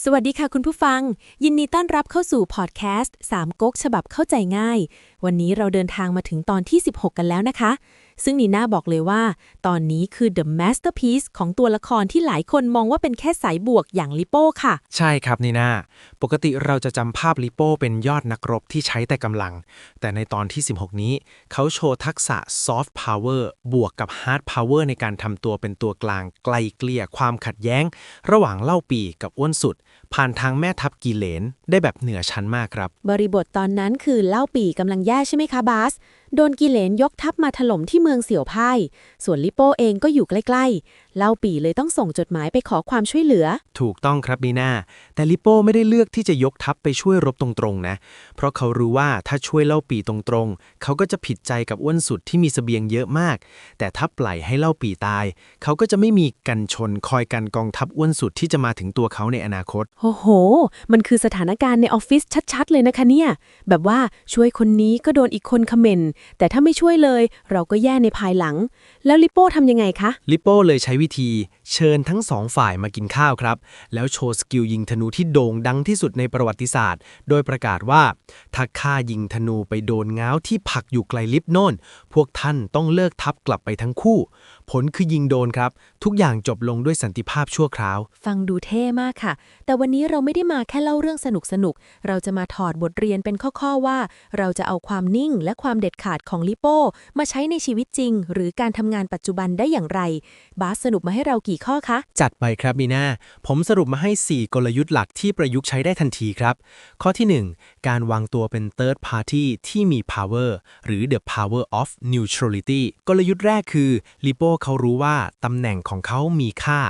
สวัสดีค่ะคุณผู้ฟัง ยินดีต้อนรับเข้าสู่พอดแคสต์3ก๊กฉบับเข้าใจง่าย วันนี้เราเดินทางมาถึงตอนที่ 16 กันแล้วนะคะ ซึ่งนีน่าบอกเลยว่า ตอนนี้คือ the masterpiece ของตัวละครที่หลายคนมองว่าเป็นแค่สายบวกอย่างลิโป้ค่ะ ใช่ครับนีน่าปกติเราจะจำภาพลิโป้เป็นยอดนักรบที่ใช้แต่กำลัง แต่ในตอนที่ 16 นี้ เขาโชว์ทักษะ soft power บวกกับ hard power ในการทำตัวเป็นตัวกลางไกลเกลี่ยความขัดแย้ง ระหว่างเล่าปีกับอ้วนสุด ผ่านทางแม่ทัพกีเหลนได้แบบเหนือชั้นมากครับ บริบทตอนนั้นคือเล่าปีกำลังแย่ใช่ไหมคะบาส โดนกิเลนยกทัพมาถล่มที่เมืองเสี่ยวไพ่ส่วนลิโป้เองก็อยู่ใกล้ๆ เล่าปีเลยต้องส่งจดหมายไปขอความช่วยเหลือ ถูกต้องครับนีน่าแต่ลิโป้ไม่ได้เลือกที่จะยกทัพไปช่วยรบตรงๆนะ เพราะเขารู้ว่าถ้าช่วยเล่าปีตรงๆ เขาก็จะผิดใจกับอ้วนสุดที่มีเสบียงเยอะมาก แต่ถ้าปล่อยให้เล่าปีตาย เขาก็จะไม่มีกันชนคอยกันกองทัพอ้วนสุดที่จะมาถึงตัวเขาในอนาคต โอ้โห มันคือสถานการณ์ในออฟฟิศชัดๆ เลยนะคะเนี่ย แบบว่าช่วยคนนี้ก็โดนอีกคนคอมเมนต์แต่ถ้าไม่ช่วยเลยเราก็แย่ในภายหลัง แล้วลิโป้ทำยังไงคะ ลิโป้เลยใช้วิธีเชิญทั้งสองฝ่ายมากินข้าวครับ แล้วโชว์สกิลยิงธนูที่โด่งดังที่สุดในประวัติศาสตร์ โดยประกาศว่าถ้าข้ายิงธนูไปโดนง้าวที่ผักอยู่ไกลลิฟต์โน่น พวกท่านต้องเลิกทับกลับไปทั้งคู่ ผลคือยิงโดนครับ ทุกอย่างจบลงด้วยสันติภาพชั่วคราว ฟังดูเท่มากค่ะ แต่วันนี้เราไม่ได้มาแค่เล่าเรื่องสนุกๆเราจะมาถอดบทเรียนเป็นข้อๆว่า เราจะเอาความนิ่งและความเด็ดขาดของลิโป้มาใช้ในชีวิตจริง หรือการทำงานปัจจุบันได้อย่างไร บาสสรุปมาให้เรากี่ข้อคะ จัดไปครับมีนาผมสรุปมาให้ 4 กลยุทธ์หลักที่ประยุกต์ใช้ได้ทันทีครับ ข้อที่ 1 การวางตัวเป็น third party ที่มี power หรือ the power of neutrality กลยุทธ์แรกคือลิโป้เขารู้ว่าตำแหน่งของเขามีค่า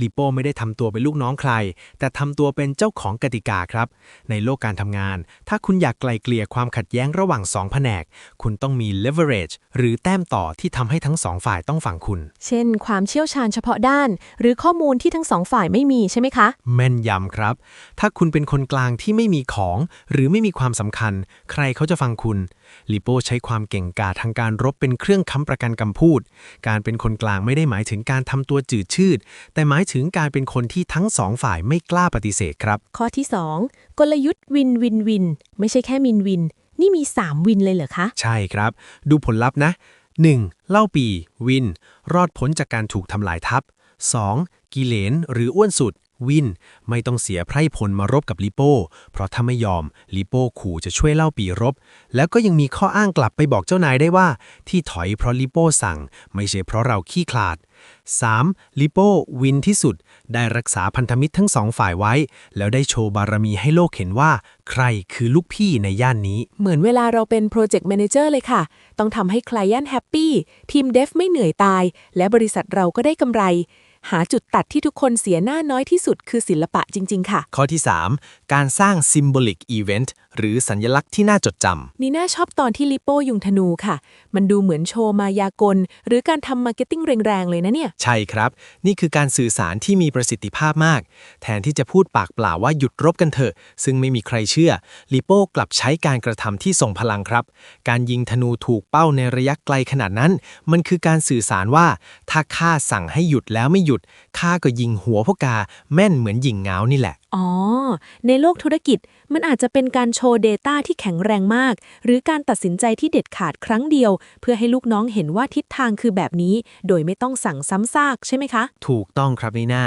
ลิโป้ไม่ได้ทำตัวเป็นลูกน้องใคร แต่ทำตัวเป็นเจ้าของกติกาครับ ในโลกการทำงาน ถ้าคุณอยากไกลเกลี่ยความขัดแย้งระหว่างสองแผนก คุณต้องมี leverage หรือแต้มต่อที่ทำให้ทั้งสองฝ่ายต้องฟังคุณ เช่น ความเชี่ยวชาญเฉพาะด้าน หรือข้อมูลที่ทั้งสองฝ่ายไม่มีใช่ไหมคะ แม่นยำครับ ถ้าคุณเป็นคนกลางที่ไม่มีของ หรือไม่มีความสำคัญ ใครเขาจะฟังคุณลิโป้ใช้ความเก่งกาจทางการรบเป็นเครื่องค้ำประกันคำพูด การเป็นคนกลางไม่ได้หมายถึงการทำตัวจืดชืด แต่หมายถึงการเป็นคนที่ทั้งสองฝ่ายไม่กล้าปฏิเสธครับ ข้อที่ 2 กลยุทธ์วินวินวิน ไม่ใช่แค่มินวิน นี่มี 3 วินเลยเหรอคะ ใช่ครับ ดูผลลัพธ์นะ 1. เล่าปีวิน รอดพ้นจากการถูกทำลายทับ 2. กิเลนหรืออ้วนสุด วิน ไม่ต้องเสียไพร่พลมารบกับลิโป้ เพราะถ้าไม่ยอมลิโป้ขู่จะช่วยเล่าปีรบ แล้วก็ยังมีข้ออ้างกลับไปบอกเจ้านายได้ว่า ที่ถอยเพราะลิโป้สั่ง ไม่ใช่เพราะเราขี้ขลาด 3. ลิโป้วินที่สุด ได้รักษาพันธมิตรทั้งสองฝ่ายไว้ แล้วได้โชว์บารมีให้โลกเห็นว่า ใครคือลูกพี่ในย่านนี้ เหมือนเวลาเราเป็นโปรเจกต์แมเนเจอร์เลยค่ะ ต้องทำให้คลาย n t แฮปปี้ ทีมเดฟไม่เหนื่อยตาย และบริษัทเราก็ได้กำไร หาจุดตัดที่ทุกคนเสียหน้าน้อยที่สุดคือศิลปะจริง ๆ ค่ะ ข้อที่ 3 การสร้าง symbolic event หรือสัญลักษณ์ที่น่าจดจำนีน่าชอบตอนที่ลิโป้ยุงธนูค่ะ มันดูเหมือนโชว์มายากล หรือการทำมาร์เก็ตติ้งแรงๆ เลยนะเนี่ย ใช่ครับ นี่คือการสื่อสารที่มีประสิทธิภาพมาก แทนที่จะพูดปากเปล่าว่าหยุดรบกันเถอะ ซึ่งไม่มีใครเชื่อลิโป้กลับใช้การกระทำที่ส่งพลังครับ การยิงธนูถูกเป้าในระยะไกลขนาดนั้น มันคือการสื่อสารว่า ถ้าข้าสั่งให้หยุดแล้วไม่หยุด ข้าก็ยิงหัวพวกกาแม่นเหมือนยิงเงานี่แหละ อ๋อ ในโลกธุรกิจมันอาจจะเป็นการโชว์ Data ที่แข็งแรงมาก หรือการตัดสินใจที่เด็ดขาดครั้งเดียว เพื่อให้ลูกน้องเห็นว่าทิศทางคือแบบนี้ โดยไม่ต้องสั่งซ้ำซากใช่ไหมคะ ถูกต้องครับนีน่า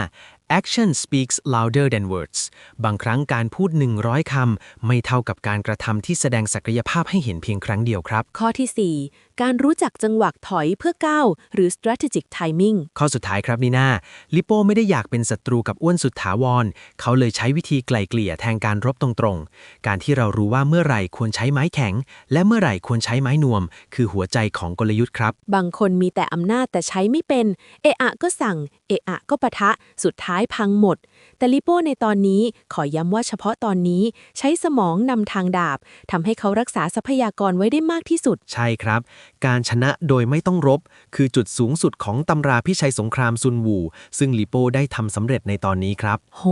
action speaks louder than words บางครั้งการพูด 100 คำ ไม่เท่ากับการกระทำที่แสดงศักยภาพให้เห็นเพียงครั้งเดียวครับ ข้อที่ 4 การรู้จักจังหวะถอยเพื่อก้าวหรือ strategic timing ข้อสุดท้ายครับนีน่าลิโป้ไม่ได้อยากเป็นศัตรูกับอ้วนสุดถาวร เขาเลยใช้วิธีไกล่เกลี่ยแทนการรบตรงๆ การที่เรารู้ว่าเมื่อไหร่ควรใช้ไม้แข็ง และเมื่อไหร่ควรใช้ไม้นวม คือหัวใจของกลยุทธ์ครับ บางคนมีแต่อำนาจแต่ใช้ไม่เป็น เอะอะก็สั่ง เอะอะก็ปะทะ สุดท้ายพังหมด แต่ลิโป้ในตอนนี้ขอย้ำว่าเฉพาะตอนนี้ใช้สมองนำทางดาบทำให้เขารักษาทรัพยากรไว้ได้มากที่สุด ใช่ครับ การชนะโดยไม่ต้องรบ คือจุดสูงสุดของตำราพิชัยสงครามซุนวู ซึ่งลิโป้ได้ทำสำเร็จในตอนนี้ครับ โห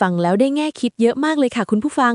ฟังแล้วได้แง่คิดเยอะมากเลยค่ะคุณผู้ฟัง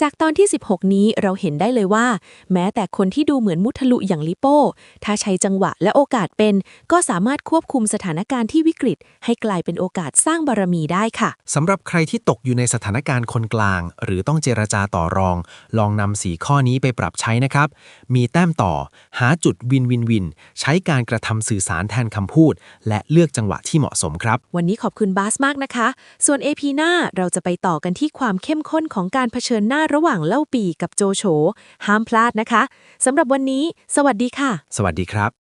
จากตอนที่ 16 นี้เราเห็นได้เลยว่า แม้แต่คนที่ดูเหมือนมุทะลุอย่างลิโป้ถ้าใช้จังหวะและโอกาสเป็น ก็สามารถควบคุมสถานการณ์ที่วิกฤต ให้กลายเป็นโอกาสสร้างบารมีได้ค่ะสำหรับใครที่ตกอยู่ในสถานการณ์คนกลาง หรือต้องเจรจาต่อรอง ลองนำสีข้อนี้ไปปรับใช้นะครับ มีแต้มต่อ หาจุดวินวินวิน ใช้การกระทำสื่อสารแทนคำพูด และเลือกจังหวะที่เหมาะสมครับ วันนี้ขอบคุณบาสมากนะคะ ส่วน AP หน้าเราจะไปต่อกันที่ความเข้มข้นของการเผชิญหน้าระหว่างเล่าปีกับโจโฉห้ามพลาดนะคะสำหรับวันนี้ สวัสดีค่ะ สวัสดีครับ